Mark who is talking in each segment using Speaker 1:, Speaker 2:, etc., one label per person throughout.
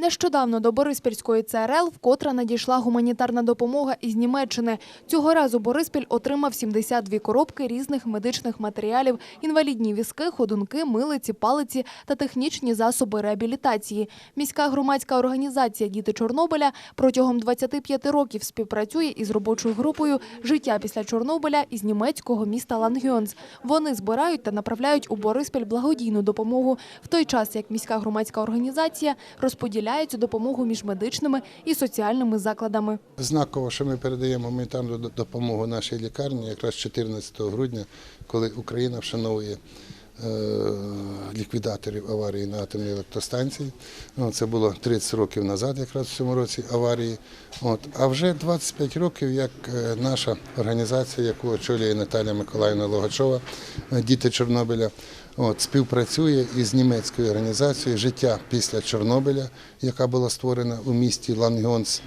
Speaker 1: Нещодавно до Бориспільської ЦРЛ вкотре надійшла гуманітарна допомога із Німеччини. Цього разу Бориспіль отримав 72 коробки різних медичних матеріалів, інвалідні візки, ходунки, милиці, палиці та технічні засоби реабілітації. Міська громадська організація «Діти Чорнобиля» протягом 25 років співпрацює із робочою групою «Життя після Чорнобиля» із німецького міста Лангьонс. Вони збирають та направляють у Бориспіль благодійну допомогу, в той час як міська громадська організація розподіляє цю допомогу між медичними і соціальними закладами.
Speaker 2: Знаково, що ми передаємо гуманітарну допомогу нашій лікарні якраз 14 грудня, коли Україна вшановує ліквідаторів аварії на атомній електростанції. Ну, Це було 30 років назад, якраз в цьому році аварії. А вже 25 років, як е, наша організація, яку очолює Наталя Миколаївна Логачова, е, діти Чорнобиля, співпрацює із німецькою організацією Життя після Чорнобиля, яка була створена у місті Лангьонс,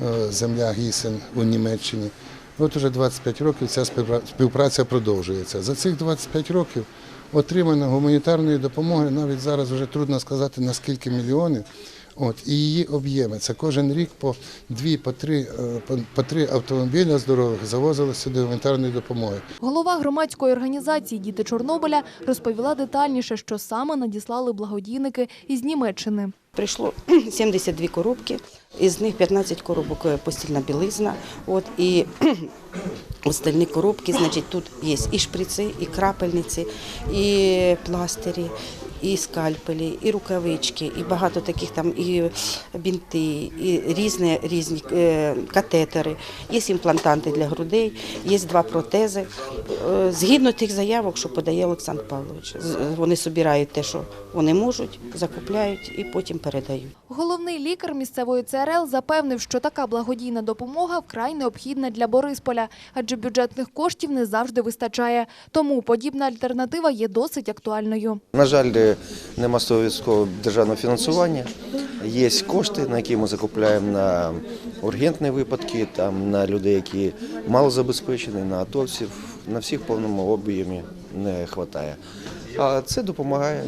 Speaker 2: е, земля Гісен у Німеччині. От уже 25 років ця співпраця продовжується. За цих 25 років отримано гуманітарної допомоги, навіть зараз вже трудно сказати на скільки мільйонів. От, і її об'єми. Це кожен рік по дві, по три, е, по, по три автомобіля здорових завозили сюди гуманітарної допомоги.
Speaker 1: Голова громадської організації «Діти Чорнобиля» розповіла детальніше, що саме надіслали благодійники із Німеччини.
Speaker 3: Прийшло 72 коробки, із них 15 коробок е, постільна білизна. От, і остальні коробки, значить, тут є і шприци, і крапельниці, і пластирі, і скальпелі, і рукавички, і багато таких там і бінти, і різні, різні е, катетери, є імплантанти для грудей, є два протези. Е, Згідно тих заявок, що подає Олександр Павлович. Вони збирають те, що вони можуть, закупляють і потім передають.
Speaker 1: Головний лікар місцевої ЦРЛ запевнив, що така благодійна допомога вкрай необхідна для Борисполя, адже бюджетних коштів не завжди вистачає. Тому подібна альтернатива є досить актуальною.
Speaker 4: На жаль, нема 100% державного фінансування. Є кошти, на які ми закупляємо на ургентні випадки, там, на людей, які мало забезпечені, на атовців. На всіх повному об'ємі не вистачає. А це допомагає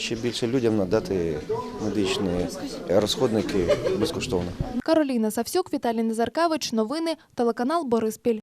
Speaker 4: ще більше людям надати медичні розходники безкоштовно.
Speaker 1: Кароліна Савсюк, Віталій Назаркевич. Новини. Телеканал Бориспіль.